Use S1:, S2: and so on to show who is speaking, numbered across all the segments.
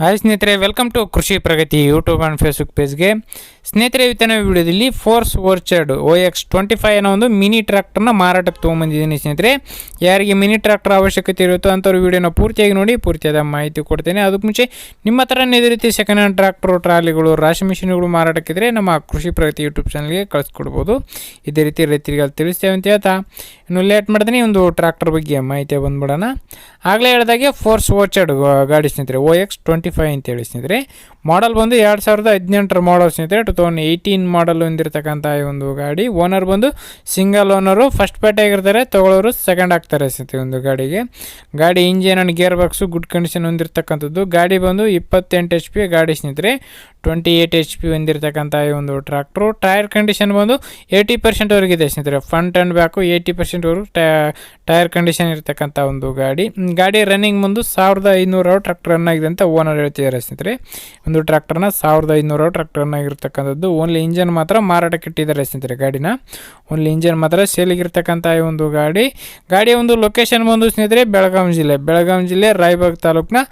S1: Hi ಸ್ನೇಹಿತರೆ welcome to Krishi Pragati YouTube and Facebook ಪೇಜ್ಗೆ ಸ್ನೇಹಿತರೆ ಇವತ್ತಿನ ವಿಡಿಯೋದಲ್ಲಿ Force Orchard O X twenty five ಅನ್ನೋ ಒಂದು ಮಿನಿ ಟ್ರ್ಯಾಕ್ಟರ್ನ ಮಾರಾಟಕ್ಕೆ ತೊಗೊಂಬಂದಿದ್ದೀನಿ ಸ್ನೇಹಿತರೆ. ಯಾರಿಗೆ ಮಿನಿ ಟ್ರ್ಯಾಕ್ಟರ್ ಅವಶ್ಯಕತೆ ಇರುತ್ತೋ ಅಂಥವ್ರು ವಿಡಿಯೋನ ಪೂರ್ತಿಯಾಗಿ ನೋಡಿ, ಪೂರ್ತಿಯಾದ ಮಾಹಿತಿ ಕೊಡ್ತೇನೆ. ಅದಕ್ಕೆ ಮುಂಚೆ ನಿಮ್ಮ ಹತ್ರ ಇದೇ ರೀತಿ ಸೆಕೆಂಡ್ ಹ್ಯಾಂಡ್ ಟ್ರ್ಯಾಕ್ಟ್ರು ಟ್ರಾಲಿಗಳು, ರಾಶಿ ಮಿಷಿನ್ಗಳು ಮಾರಾಟಕ್ಕಿದ್ರೆ ನಮ್ಮ ಕೃಷಿ ಪ್ರಗತಿ ಯೂಟ್ಯೂಬ್ ಚಾನಲ್ಗೆ ಕಳಿಸ್ಕೊಡ್ಬೋದು. ಇದೇ ರೀತಿ ರೈತರಿಗೆ ಅಲ್ಲಿ ತಿಳಿಸ್ತೇವೆ ಅಂತ ಹೇಳ್ತಾ. ಇನ್ನು ಲೇಟ್ ಮಾಡ್ತೀನಿ, ಒಂದು ಟ್ರ್ಯಾಕ್ಟರ್ ಬಗ್ಗೆ ಮಾಹಿತಿ ಬಂದ್ಬಿಡೋಣ. ಆಗಲೇ ಹೇಳಿದಾಗೆ ಫೋರ್ಸ್ ವೋಚರ್ಡ್ ಗಾಡಿ ಸ್ನೇಹಿತರೆ ಓ ಎಕ್ಸ್ ಟ್ವೆಂಟಿ ಫೈವ್ ಅಂತೇಳಿ ಸ್ನೇಹಿತರೆ. ಮಾಡಲ್ ಬಂದು ಎರಡು ಸಾವಿರದ ಹದಿನೆಂಟರ ಮಾಡಲ್ ಸ್ನೇಹಿತರೆ ಟು ತೌಸಂಡ್ ಏಯ್ಟೀನ್ ಮಾಡಲ್ ಹೊಂದಿರತಕ್ಕಂಥ ಈ ಒಂದು ಗಾಡಿ. ಓನರ್ ಬಂದು ಸಿಂಗಲ್ ಓನರು ಫಸ್ಟ್ ಪೇಟೆ ಆಗಿರ್ತಾರೆ ತೊಗೊಳೋರು ಸೆಕೆಂಡ್ ಆಗ್ತಾರೆ ಸ್ನೇಹಿತರೆ ಒಂದು ಗಾಡಿಗೆ. ಗಾಡಿ engine and gear box good condition ಹೊಂದಿರತಕ್ಕಂಥದ್ದು. ಗಾಡಿ ಬಂದು ಇಪ್ಪತ್ತೆಂಟು ಎಚ್ ಪಿ ಗಾಡಿ ಸ್ನೇಹಿತರೆ ಟ್ವೆಂಟಿ ಏಯ್ಟ್ ಎಚ್ ಪಿ ಹೊಂದಿರತಕ್ಕಂಥ ಈ ಒಂದು ಟ್ರ್ಯಾಕ್ಟ್ರು ಟೈರ್ ಕಂಡೀಷನ್ ಬಂದು ಏಯ್ಟಿ ಪರ್ಸೆಂಟ್ವರೆಗಿದೆ ಸ್ನೇಹಿತರೆ. ಫ್ರಂಟ್ ಆ್ಯಂಡ್ ಬ್ಯಾಕು ಏಯ್ಟಿ ಪರ್ಸೆಂಟ್ವರೆಗೂ ಟೈರ್ ಕಂಡೀಷನ್ ಇರತಕ್ಕಂಥ ಒಂದು ಗಾಡಿ. ಗಾಡಿ ರನ್ನಿಂಗ್ ಬಂದು ಸಾವಿರದ ಐನೂರು ಟ್ರ್ಯಾಕ್ಟರ್ ರನ್ ಆಗಿದೆ ಅಂತ ಓನರ್ ಹೇಳ್ತಿದ್ದಾರೆ ಸ್ನೇಹಿತರೆ. ಒಂದು ಟ್ರ್ಯಾಕ್ಟರ್ನ ಸಾವಿರದ ಐನೂರು ಟ್ರ್ಯಾಕ್ಟರ್ ರನ್ ಆಗಿರ್ತಕ್ಕಂಥದ್ದು. ಓನ್ಲಿ ಇಂಜನ್ ಮಾತ್ರ ಮಾರಾಟಕ್ಕೆ ಇಟ್ಟಿದ್ದಾರೆ ಸ್ನೇಹಿತರೆ ಗಾಡಿನ. ಓನ್ಲಿ ಇಂಜನ್ ಮಾತ್ರ ಸೇಲಿಗಿರ್ತಕ್ಕಂಥ ಈ ಒಂದು ಗಾಡಿ. ಗಾಡಿಯ ಒಂದು ಲೊಕೇಶನ್ ಬಂದು ಸ್ನೇಹಿತರೆ ಬೆಳಗಾವಿ ಜಿಲ್ಲೆ. ಬೆಳಗಾವಿ ಜಿಲ್ಲೆ ರಾಯಬಾಗ್ ತಾಲೂಕಿನ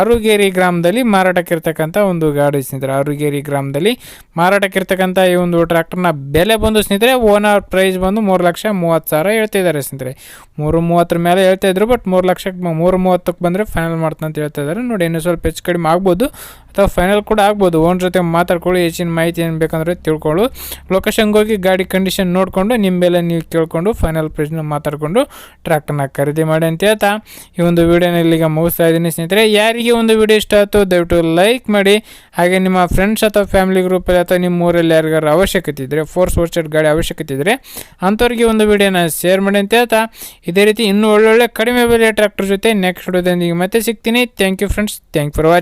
S1: ಅರುಗೇರಿ ಗ್ರಾಮದಲ್ಲಿ ಮಾರಾಟಕ್ಕೆ ಮಾರಾಟಕ್ಕಿರ್ತಕ್ಕಂಥ ಒಂದು ಗಾಡಿ ಸ್ನೇಹಿತರೆ. ಅರುಗೇರಿ ಗ್ರಾಮದಲ್ಲಿ ಮಾರಾಟಕ್ಕಿರ್ತಕ್ಕಂಥ ಈ ಒಂದು ಟ್ರ್ಯಾಕ್ಟರ್ನ ಬೆಲೆ ಬಂದು ಸ್ನೇಹಿತರೆ ಓನರ್ ಪ್ರೈಸ್ ಬಂದು ಮೂರು ಲಕ್ಷ ಮೂವತ್ತು ಸಾವಿರ ಹೇಳ್ತಿದ್ದಾರೆ ಸ್ನೇಹಿತರೆ. ಮೂರು ಮೂವತ್ತರ ಮೇಲೆ ಹೇಳ್ತಾ ಇದ್ರು ಬಟ್ ಮೂರು ಲಕ್ಷಕ್ಕೆ ಮೂರು ಮೂವತ್ತಕ್ಕೆ ಬಂದರೆ ಫೈನಲ್ ಮಾಡ್ತಾನೆ ಅಂತ ಹೇಳ್ತಾ ಇದ್ದಾರೆ. ನೋಡಿ, ಇನ್ನೂ ಸ್ವಲ್ಪ ಹೆಚ್ಚು ಕಡಿಮೆ ಆಗ್ಬೋದು, ಅಥವಾ ಫೈನಲ್ ಕೂಡ ಆಗ್ಬೋದು. ಓನ್ ಜೊತೆ ಮಾತಾಡ್ಕೊಳ್ಳಿ, ಹೆಚ್ಚಿನ ಮಾಹಿತಿ ಏನು ಬೇಕಂದ್ರೆ ತಿಳ್ಕೊಳ್ಳು. ಲೊಕೇಶನ್ಗೆ ಹೋಗಿ ಗಾಡಿ ಕಂಡೀಷನ್ ನೋಡಿಕೊಂಡು ನಿಮ್ಮ ಬೆಲೆ ನೀವು ಕೇಳಿಕೊಂಡು ಫೈನಲ್ ಪ್ರೈಸ್ನ ಮಾತಾಡಿಕೊಂಡು ಟ್ರ್ಯಾಕ್ಟರ್ನ ಖರೀದಿ ಮಾಡಿ ಅಂತ ಹೇಳ್ತಾ. ಈ ಒಂದು ವಿಡಿಯೋನ ಇಲ್ಲಿಗೆ ಮುಗಿಸ್ತಾ ಇದ್ದೀನಿ ಸ್ನೇಹಿತರೆ. ಯಾರಿಗೆ ಒಂದು ವಿಡಿಯೋ ಇಷ್ಟ ಆಯ್ತು, ದಯವಿಟ್ಟು ಲೈಕ್ ಮಾಡಿ. ಹಾಗೆ ನಿಮ್ಮ ಫ್ರೆಂಡ್ಸ್ ಅಥವಾ ಫ್ಯಾಮಿಲಿ ಗ್ರೂಪಲ್ಲಿ ಅಥವಾ ನಿಮ್ಮ ಊರಲ್ಲಿ ಯಾರಿಗಾರು ಅವಶ್ಯಕತೆ ಇದ್ದರೆ ಫೋರ್ಸ್ ವರ್ಷ ಗಾಡಿ ಅವಶ್ಯಕತೆ ಇದ್ದರೆ ಅಂಥವ್ರಿಗೆ ಒಂದು ವಿಡಿಯೋನ ಶೇರ್ ಮಾಡಿ ಅಂತ ಹೇಳ್ತಾ, ಇದೇ ರೀತಿ ಇನ್ನೂ ಒಳ್ಳೊಳ್ಳೆ ಕಡಿಮೆ ಬೆಲೆ ಟ್ರ್ಯಾಕ್ಟರ್ ಜೊತೆ ನೆಕ್ಸ್ಟ್ ವಿಡಿಯೋದೊಂದಿಗೆ ಮತ್ತೆ ಸಿಗ್ತೀನಿ. Thank you friends thank for watching